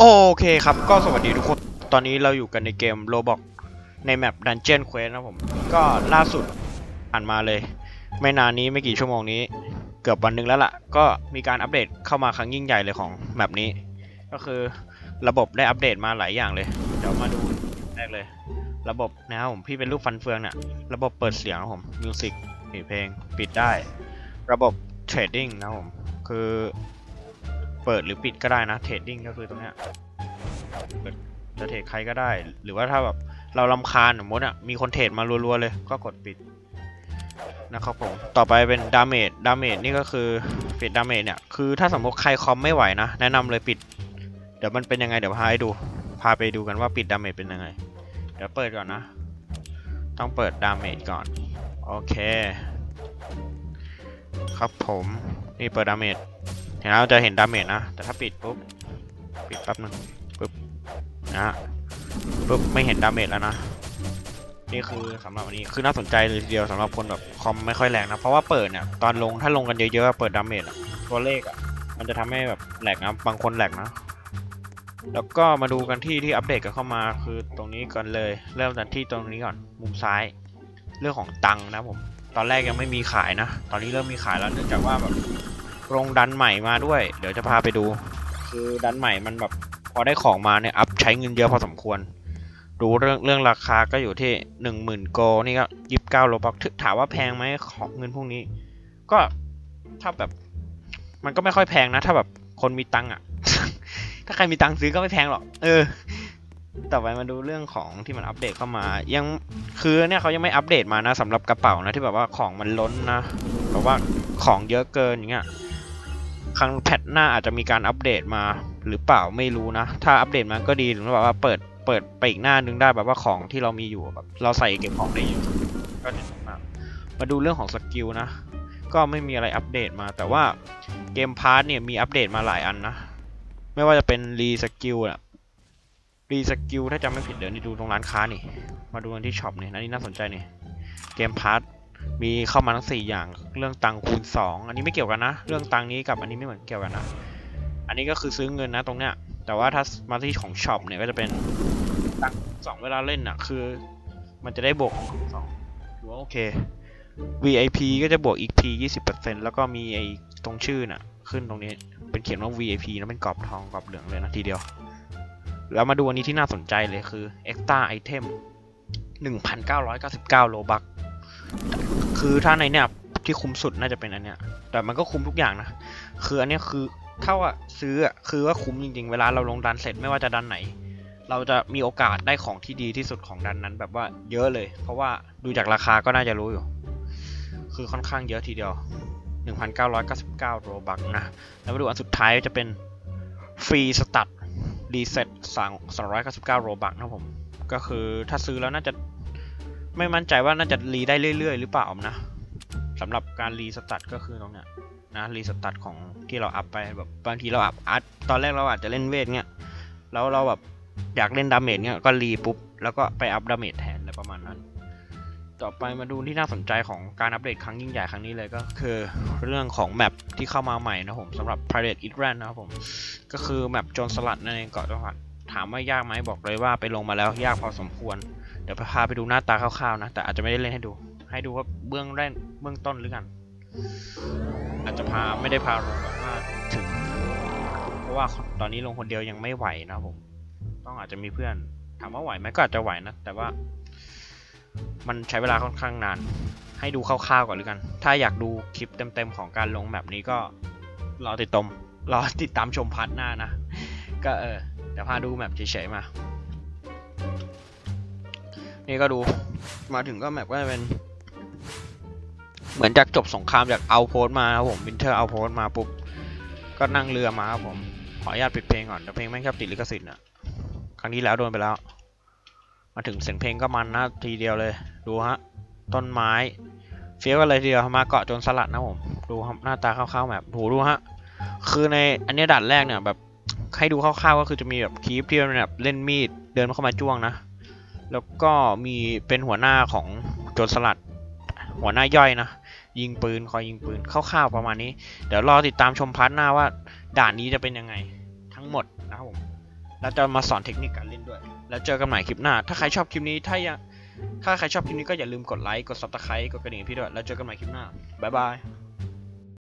โอเคครับ ก็สวัสดีทุกคน ตอนนี้เราอยู่กันในเกม Roblox ในแมป Dungeon Quest นะผม ก็ล่าสุดอ่านมาเลย ไม่นานนี้ไม่กี่ชั่วโมงนี้ เกือบวันหนึงแล้วล่ะ ก็มีการอัปเดตเข้ามาครั้งยิ่งใหญ่เลยของแมปนี้ ก็คือระบบได้อัปเดตมาหลายอย่างเลย เดี๋ยวมาดูแรกเลย ระบบนะครับผม พี่เป็นรูปฟันเฟืองเนี่ย ระบบเปิดเสียงนะผม มิวสิกเพลง ปิดได้ ระบบเทรดดิ้งนะผม คือ เปิดหรือปิดก็ได้นะเทรดดิ้งก็คือตรงเนี้ยเปิดจะเทรดใครก็ได้ หรือว่าถ้าแบบเราลำคาญสมมติอะมีคนเทรดมารัวๆเลยก็กดปิดนะครับผมต่อไปเป็นดาเมจดาเมจนี่ก็คือปิดดาเมจเนี่ยคือถ้าสมมติใครคอมไม่ไหวนะ แนะนำเลยปิด เดี๋ยวมันเป็นยังไงเดี๋ยวพาให้ดู พาไปดูกันว่าปิดดาเมจเป็นยังไง เดี๋ยวเปิดก่อนนะ ต้องเปิดดาเมจก่อน โอเค ครับผม นี่เปิดดาเมจ เห็นแล้วจะเห็นดาเมจนะ แต่ถ้าปิดปุ๊บ ปิดแป๊บนึงปุ๊บนะฮะปุ๊บไม่เห็นดาเมจแล้วนะ นี่คือสำหรับวันนี้คือน่าสนใจเลยทีเดียวสำหรับคนแบบคอมไม่ค่อยแรงนะ เพราะว่าเปิดเนี่ยตอนลงถ้าลงกันเยอะๆเปิดดาเมจอะตัวเลขอะมันจะทำให้แบบแหลกนะบางคนแหลกนะ แล้วก็มาดูกันที่ที่อัปเดตกันเข้ามาคือตรงนี้ก่อนเลย เริ่มจากที่ตรงนี้ก่อนมุมซ้าย เรื่องของตังค์นะผมตอนแรกยังไม่มีขายนะ ตอนนี้เริ่มมีขายแล้วเนื่องจากว่าแบบ โรงดันใหม่มาด้วย เดี๋ยวจะพาไปดู คือดันใหม่มันแบบพอได้ของมาเนี่ยอัพใช้เงินเยอะพอสมควร ดูเรื่องเรื่องราคาก็อยู่ที่หนึ่งหมื่นโกนี่ก็ยี่สิบเก้าโลบักถามว่าแพงไหมของเงินพวกนี้ ก็ถ้าแบบ มันก็ไม่ค่อยแพงนะ ถ้าแบบคนมีตังค์อะ ถ้าใครมีตังค์ซื้อก็ไม่แพงหรอก เออ ต่อไปมาดูเรื่องของที่มันอัปเดตเข้ามา ยังคือเนี่ยเขายังไม่อัปเดตมานะสำหรับกระเป๋านะที่แบบว่าของมันล้นนะแบบว่าของเยอะเกินอย่างเงี้ย ครั้งแพทหน้าอาจจะมีการอัปเดตมาหรือเปล่าไม่รู้นะ ถ้าอัปเดตมาก็ดีหรือแบบว่าเปิดเปิดไปอีกหน้านึงได้แบบว่าของที่เรามีอยู่แบบเราใส่เก็บของได้อยู่ก็เดีมากมาดูเรื่องของสกิลนะ ก็ไม่มีอะไรอัปเดตมาแต่ว่าเกมพาร์ทเนี่ยมีอัปเดตมาหลายอันนะ ไม่ว่าจะเป็นรีสกิลอะรีสกิลถ้าจำไม่ผิดเดี๋ยวนี่ดูตรงร้านค้านี่ มาดูกันที่ช็อปนี่นะนี่น่าสนใจนี่เกมพาร์ท มีเข้ามาทั้งสี่อย่างเรื่องตังคูณสองอันนี้ไม่เกี่ยวกันนะ เรื่องตังนี้กับอันนี้ไม่เหมือนเกี่ยวกันนะ อันนี้ก็คือซื้อเงินนะตรงเนี้ย แต่ว่าถ้ามาที่ของช็อปเนี่ยก็จะเป็นตังสองเวลาเล่นอะคือ มันจะได้บวกสองถือว่าโอเค VIP ก็จะบวกอีก P 20%แล้วก็มีไอ้ตรงชื่อน่ะ ขึ้นตรงนี้เป็นเขียนว่า VIP นะเป็นกรอบทองกรอบเหลืองเลยนะทีเดียว แล้วมาดูอันนี้ที่น่าสนใจเลยคือ Extra Item 1,999 โลบัก คือถ้าในเนี่ยที่คุ้มสุดน่าจะเป็นอันเนี้ย แต่มันก็คุ้มทุกอย่างนะ คืออันเนี้ยคือเท่าอะซื้ออะคือว่าคุ้มจริงๆ เวลาเราลงดันเสร็จไม่ว่าจะดันไหน เราจะมีโอกาสได้ของที่ดีที่สุดของดันนั้นแบบว่าเยอะเลย เพราะว่าดูจากราคาก็น่าจะรู้อยู่ คือค่อนข้างเยอะทีเดียว 1,999โรบักนะ แล้วมาดูอันสุดท้ายจะเป็นฟรีสตัดรีเซ็ต299โรบักนะผม ก็คือถ้าซื้อแล้วน่าจะ ไม่มั่นใจว่าน่าจะรีได้เรื่อยๆ หรือเปล่านะสำหรับการรีสตัดก็คือตรงเนี้ยนะรีสตัดของที่เราอัพไปแบบบางทีเราอัพอัดตอนแรกเราอาจจะเล่นเวทเนี้ยแล้วเราแบบอยากเล่นดาเมจเนี้ยก็รีปุ๊บแล้วก็ไปอัพดาเมจแทนอะไรประมาณนั้น ต่อไปมาดูที่น่าสนใจของการอัปเดตครั้งยิ่งใหญ่ครั้งนี้เลยก็คือเรื่องของแมปที่เข้ามาใหม่นะผมสำหรับ Pirate i t r a n นะครับผมก็คือแมปโจรสลัดนั่นเองเกาะจังหวัดถามว่ายากไหมบอกเลยว่าไปลงมาแล้วยากพอสมควร เดี๋ยวพาไปดูหน้าตาคร่าวๆนะ แต่อาจจะไม่ได้เล่นให้ดู ให้ดูว่าเบื้องแรกเบื้องต้นหรือกัน อาจจะพาไม่ได้พาลงแบบว่าถึง เพราะว่าตอนนี้ลงคนเดียวยังไม่ไหวนะผม ต้องอาจจะมีเพื่อน ถามว่าไหวไหมก็อาจจะไหวนะ แต่ว่า มันใช้เวลาค่อนข้างนาน ให้ดูคร่าวๆก่อนหรือกัน ถ้าอยากดูคลิปเต็มๆของการลงแบบนี้ก็รอติดตมรอติดตามชมพาร์ทหน้านะ ก็เออเดี๋ยวพาดูแบบเฉยๆมา นี่ก็ดูมาถึงก็แมปก็จะเป็น เหมือนจากจบสงครามจากเอาโพสมาครับผมวินเทอร์เอาโพสมาปุ๊บ ก็นั่งเรือมาครับผม ขออนุญาตปิดเพลงก่อนแต่เพลงไม่งชอบติดลิขสิทธิ์อะครั้งนี้แล้วโดนไปแล้ว มาถึงเสียงเพลงก็มันนะทีเดียวเลย ดูฮะ ต้นไม้เฟี้ยวกันเลยทีเดียวมาเกาะจนสลัดนะผม ดูครับหน้าตาคร่าวๆแบบโหดูฮะ คือในอันนี้ด่านแรกเนี่ยแบบให้ดูคร่าวๆก็คือจะมีแบบคีปที่มันแบบเล่นมีดเดินเข้ามาจ้วงนะ แล้วก็มีเป็นหัวหน้าของโจรสลัด หัวหน้าย่อยนะ ยิงปืนคอยยิงปืนคร่าวๆประมาณนี้ เดี๋ยวรอติดตามชมพาร์ทหน้าว่าด่านนี้จะเป็นยังไงทั้งหมดนะครับผมแล้วจะมาสอนเทคนิคการเล่นด้วย แล้วเจอกันใหม่คลิปหน้า ถ้าใครชอบคลิปนี้ถ้ายังถ้าใครชอบคลิปนี้ก็อย่าลืมกดไลค์ กด subscribe กดกระดิ่งพี่ด้วย แล้วเจอกันใหม่คลิปหน้า บ๊ายบาย